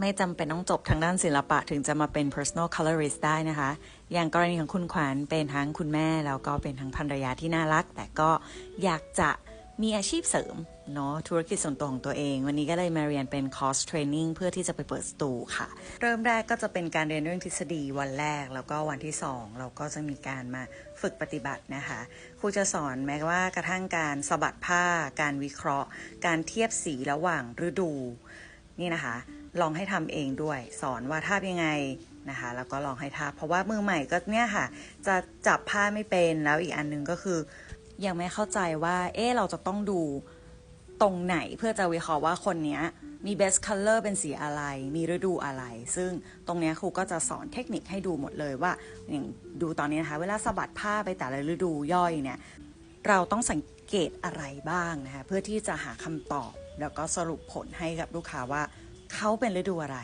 ไม่จำเป็นต้องจบทางด้านศิลปะถึงจะมาเป็น personal colorist ได้นะคะ อย่างกรณีของคุณขวัญเป็นทั้งคุณแม่ แล้วก็เป็นทั้งภรรยาที่น่ารัก แต่ก็อยากจะมีอาชีพเสริมเนาะธุรกิจส่วนตัวของตัวเอง วันนี้ก็เลยมาเรียนเป็นคอร์สเทรนนิ่งเพื่อที่จะไปเปิดสตูค่ะ เริ่มแรกก็จะเป็นการเรียนเรื่องทฤษฎีวันแรก แล้วก็วันที่ 2 เราก็จะมีการมาฝึกปฏิบัตินะคะครูจะสอนแม้ว่ากระทั่งการสะบัดผ้า การวิเคราะห์ การเทียบสีระหว่างฤดู นี่นะคะ ลองให้ทำเองด้วย สอนว่าทาบยังไงนะคะ แล้วก็ลองให้ทาบเพราะว่ามือใหม่ก็เนี่ยค่ะ จะจับผ้าไม่เป็นแล้วอีกอันหนึงก็คือ ยังไม่เข้าใจว่า เอ๊เราจะต้องดูตรงไหนเพื่อจะวิเคราะห์ว่าคนนี้มี best color เป็นสีอะไร มีฤดูอะไร ซึ่งตรงเนี้ยครูก็จะสอนเทคนิคให้ดูหมดเลยว่าอย่างดูตอนนี้นะคะ เวลาสะบัดผ้าไปแต่ละฤดูย่อยเนี่ย เราต้องสังเกตอะไรบ้างนะคะเพื่อที่จะหาคำตอบ แล้วก็สรุปผลให้กับลูกค้าว่าเขาเป็นฤดูอะไร